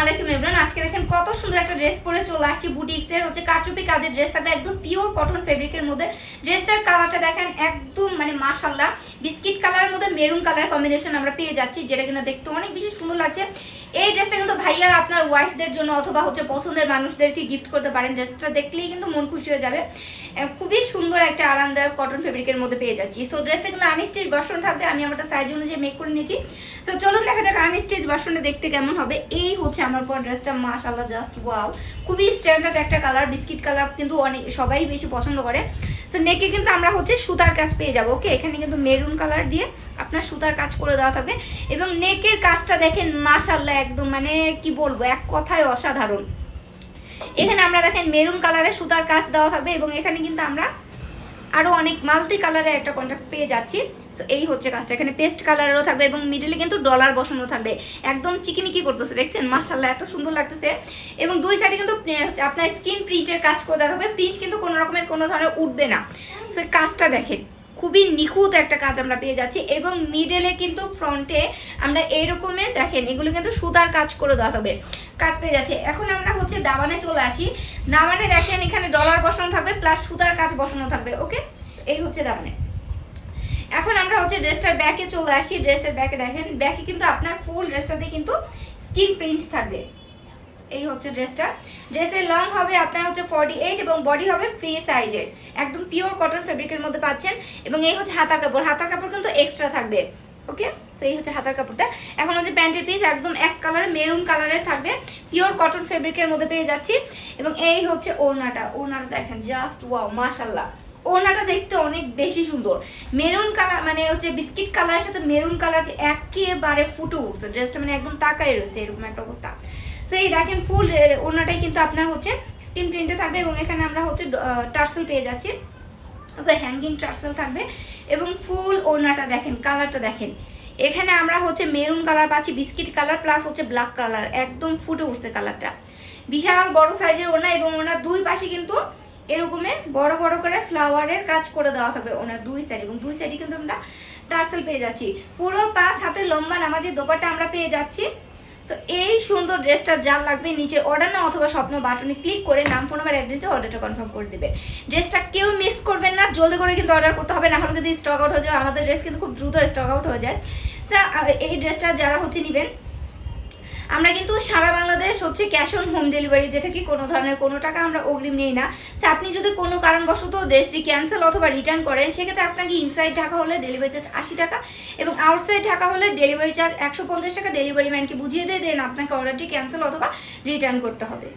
আলাইকুম এভরান আজকে দেখেন কত সুন্দর একটা ড্রেস পরে চলে আসছি বুটিক্সের, হচ্ছে কারচুপি কাজের ড্রেস থাকবে, একদম পিওর কটন ফেব্রিকের মধ্যে। ড্রেসটার কালারটা দেখেন একদম মানে মাশাল্লাহ বিস্কিট কালারের মধ্যে মেরুন কালার কম্বিনেশন আমরা পেয়ে যাচ্ছি, যেটা কিনা দেখতে অনেক বেশি সুন্দর লাগছে। এই ড্রেসটা কিন্তু ভাইয়ারা আপনার ওয়াইফদের জন্য অথবা হচ্ছে পছন্দের মানুষদেরকে গিফট করতে পারেন। ড্রেসটা দেখলেই কিন্তু মন খুশি হয়ে যাবে। খুবই সুন্দর একটা আরামদায়ক কটন ফেব্রিকের মধ্যে পেয়ে যাচ্ছি। সো ড্রেসটা কিন্তু আনস্টিচ ভার্সন থাকবে। আমি আমার সাইজ অনুযায়ী মেক করে নিয়েছি। সো চলুন দেখা যাক আনস্টিচ ভার্সনটা দেখতে কেমন হবে। এই হচ্ছে আমার পর ড্রেসটা মাশাল্লাহ জাস্ট ওয়াও খুবই স্ট্যান্ডার্ড একটা কালার বিস্কিট কালার কিন্তু অনেক, সবাই বেশি পছন্দ করে। সো নেকে কিন্তু আমরা হচ্ছে সুতার কাজ পেয়ে যাব ওকে এখানে কিন্তু মেরুন কালার দিয়ে আপনার সুতার কাজ করে দেওয়া থাকবে। এবং নেকের কাজটা দেখেন মাসাল্লাহ একদম মানে কি বলব, এক কথায় অসাধারণ। এখানে আমরা দেখেন মেরুন কালারের সুতার কাজ দেওয়া থাকবে এবং এখানে কিন্তু আমরা আরও অনেক মাল্টি কালারের একটা কন্ট্রাস্ট পেয়ে যাচ্ছি। সো এই হচ্ছে কাজটা। এখানে পেস্ট কালারেরও থাকবে এবং মিডিলে কিন্তু ডলার বসানো থাকবে। একদম চিকিমিকি করতেছে, দেখছেন? মাসাল্লাহ এত সুন্দর লাগতেছে। এবং দুই সাইডে কিন্তু আপনার স্কিন প্রিন্টের কাজ করে দেওয়া হবে প্রিন্ট কিন্তু কোনো রকমের কোনো ধরনের উঠবে না। সো কাজটা দেখেন। খুবই নিখুঁত একটা কাজ আমরা পেয়ে যাচ্ছি এবং মিডলে কিন্তু ফ্রন্টে আমরা এই রকমের দেখেন, এগুলো কিন্তু সুতার কাজ করে দেওয়া হবে, কাজ পেয়ে যাচ্ছে। এখন আমরা হচ্ছে দামানে চলে আসি। দামানে দেখেন এখানে ডলার বসানো থাকবে প্লাস সুতার কাজ বসানো থাকবে ওকে এই হচ্ছে দামানে এখন আমরা হচ্ছে ড্রেসটার ব্যাকে চলে আসি। ড্রেসের ব্যাকে দেখেন ব্যাকে কিন্তু আপনার ফুল ড্রেসটাতে কিন্তু স্কিন প্রিন্ট থাকবে। এই হচ্ছে ড্রেসটা। ড্রেসের লং হবে আপনার হচ্ছে ফর্টি এইট এবং বডি হবে ফ্রি সাইজের একদম পিওর কটন ফেব্রিকের মধ্যে পাচ্ছেন এবং এই হচ্ছে হাতার কাপড়। হাতার কাপড় কিন্তু এক্সট্রা থাকবে। ওকে সো এই হচ্ছে হাতার কাপড়টা। এখন হচ্ছে প্যান্টের পিস একদম এক কালারের মেরুন কালারের থাকবে। পিওর কটন ফেব্রিকের মধ্যে পেয়ে যাচ্ছি। এবং এই হচ্ছে ওড়নাটা। ওড়নাটা দেখেন জাস্ট ওয়াও মাশাল্লাহ ওড়নাটা দেখতে অনেক বেশি সুন্দর। মেরুন কালার মানে হচ্ছে বিস্কিট কালারের সাথে মেরুন কালার একেবারে ফুটে উঠছে। ড্রেসটা মানে একদম তাকাই রয়েছে, এরকম একটা অবস্থা। সো এই দেখেন ফুল ওড়নাটাই কিন্তু আপনার হচ্ছে স্কিন প্রিন্টে থাকবে এবং এখানে আমরা হচ্ছে টার্সেল পেয়ে যাচ্ছি। ওকে হ্যাঙ্গিং টার্সেল থাকবে এবং ফুল ওড়নাটা দেখেন কালারটা দেখেন। এখানে আমরা হচ্ছে মেরুন কালার পাচ্ছি বিস্কিট কালার প্লাস হচ্ছে ব্ল্যাক কালার একদম ফুটে উঠছে কালারটা বিশাল বড় সাইজের ওনা এবং ওনার দুই পাশে কিন্তু এরকমের বড় বড় করে ফ্লাওয়ারের কাজ করে দেওয়া থাকবে ওনার দুই সাইড এবং দুই সাইডে কিন্তু আমরা টার্সেল পেয়ে যাচ্ছি। পুরো পাঁচ হাতের লম্বা নামাজের দোপাটা আমরা পেয়ে যাচ্ছি। সো এই সুন্দর ড্রেসটা যার লাগবে নিচের অর্ডার না অথবা স্বপ্ন বাটনে ক্লিক করে নাম ফোন নাম্বার অ্যাড্রেসে অর্ডারটা কনফার্ম করে দেবে। ড্রেসটা কেউ মিস করবেন না, জলদি করে কিন্তু অর্ডার করতে হবে না হলে কিন্তু স্টক আউট হয়ে যাবে। আমাদের ড্রেস কিন্তু খুব দ্রুত স্টক আউট হয়ে যায়। স্যার এই ড্রেসটা যারা হচ্ছে নেবেন আমরা কিন্তু সারা বাংলাদেশ হচ্ছে ক্যাশ অন হোম ডেলিভারি দিয়ে থাকি, কোনো ধরনের কোনো টাকা আমরা অগ্রিম নেই না। সে আপনি যদি কোনো কারণবশত ড্রেসটি ক্যান্সেল অথবা রিটার্ন করেন, সেক্ষেত্রে আপনাকে ইনসাইড ঢাকা হলে ডেলিভারি চার্জ আশি টাকা এবং আউটসাইড ঢাকা হলে ডেলিভারি চার্জ একশো পঞ্চাশ টাকা ডেলিভারি ম্যানকে বুঝিয়ে দিয়ে দেন আপনাকে অর্ডারটি ক্যান্সেল অথবা রিটার্ন করতে হবে।